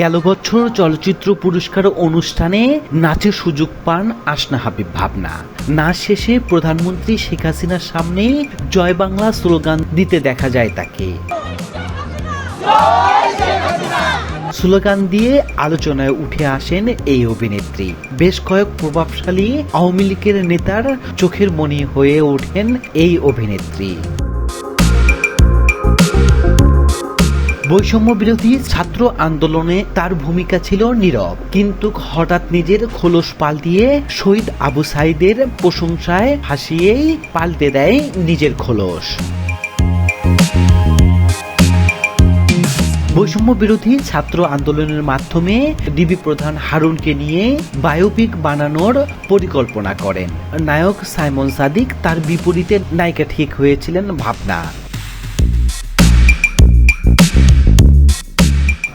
গেল বছর চলচ্চিত্র পুরস্কার অনুষ্ঠানে নাচের সুযোগ পান আসনা হাবিব ভাবনা। নাচ শেষে প্রধানমন্ত্রী শেখ হাসিনার সামনে জয় বাংলা স্লোগান দিতে দেখা যায় তাকে। স্লোগান দিয়ে আলোচনায় উঠে আসেন এই অভিনেত্রী। বেশ কয়েক প্রভাবশালী আওয়ামী লীগের নেতার চোখের মনি হয়ে ওঠেন এই অভিনেত্রী। বৈষম্য বিরোধী ছাত্র আন্দোলনে তার ভূমিকা ছিল নীরব। কিন্তু হঠাৎ নিজের খোলস পাল্টিয়ে শহীদ আবু সাইদের প্রশংসায় হাসিয়েই পাল্টে দেয় নিজের খোলস। বৈষম্য বিরোধী ছাত্র আন্দোলনের মাধ্যমে ডিবি প্রধান হারুনকে নিয়ে বায়োপিক বানানোর পরিকল্পনা করেন। নায়ক সাইমন সাদিক তার বিপরীতে নায়িকা ঠিক হয়েছিলেন ভাবনা।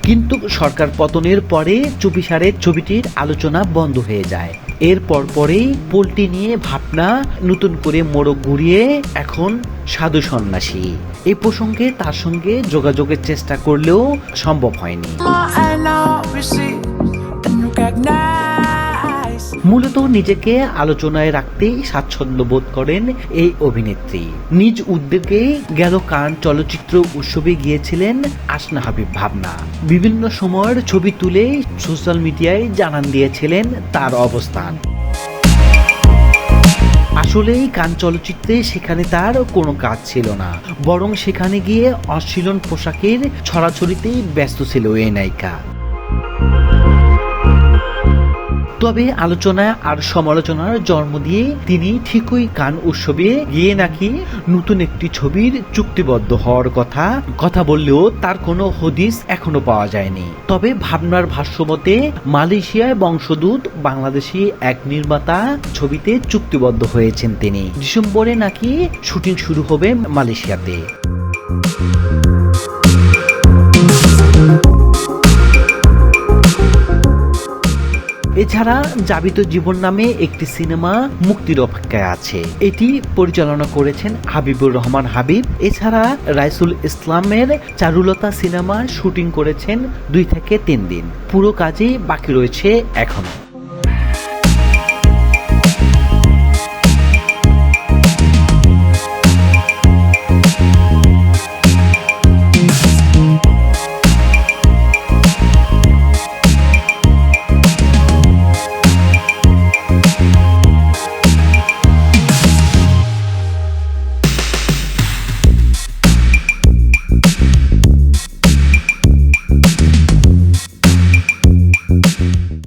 কিন্তু সরকার পতনের পরে চুপিসারে ছবিটির আলোচনা বন্ধ হয়ে যায়। এর পরপরেই পোলটি নিয়ে ভাবনা, নতুন করে মোড়ক ঘুরিয়ে এখন সাধু সন্ন্যাসী। এ প্রসঙ্গে তার সঙ্গে যোগাযোগের চেষ্টা করলেও সম্ভব হয়নি। মূলত নিজেকে আলোচনায় রাখতেই স্বাচ্ছন্দ্য বোধ করেন এই অভিনেত্রী। নিজ উদ্যোগে গেল কান চলচ্চিত্র উৎসবে গিয়েছিলেন আসনা হাবিব ভাবনা। বিভিন্ন সময়ের ছবি তুলে সোশ্যাল মিডিয়ায় জানান দিয়েছিলেন তার অবস্থান। আসলেই কান চলচ্চিত্রে সেখানে তার কোনো কাজ ছিল না, বরং সেখানে গিয়ে অশ্লীলন পোশাকের ছড়াছড়িতেই ব্যস্ত ছিল এই নায়িকা। তবে আলোচনা আর সমালোচনার জন্ম দিয়ে তিনি ঠিকই কান উৎসবে গিয়ে নাকি নতুন একটি ছবির চুক্তিবদ্ধ হওয়ার কথা কথা বললেও তার কোনো হদিস এখনও পাওয়া যায়নি। তবে ভাবনার ভাষ্যমতে মালয়েশিয়ায় বংশদূত বাংলাদেশি এক নির্মাতা ছবিতে চুক্তিবদ্ধ হয়েছেন তিনি। ডিসেম্বরে নাকি শুটিং শুরু হবে মালয়েশিয়াতে। এছাড়া জাবিত জীবন নামে একটি সিনেমা মুক্তির অপেক্ষায় আছে। এটি পরিচালনা করেছেন হাবিবুর রহমান হাবিব। এছাড়া রাইসুল ইসলামের চারুলতা সিনেমার শুটিং করেছেন দুই থেকে তিন দিন। পুরো কাজেই বাকি রয়েছে এখনও।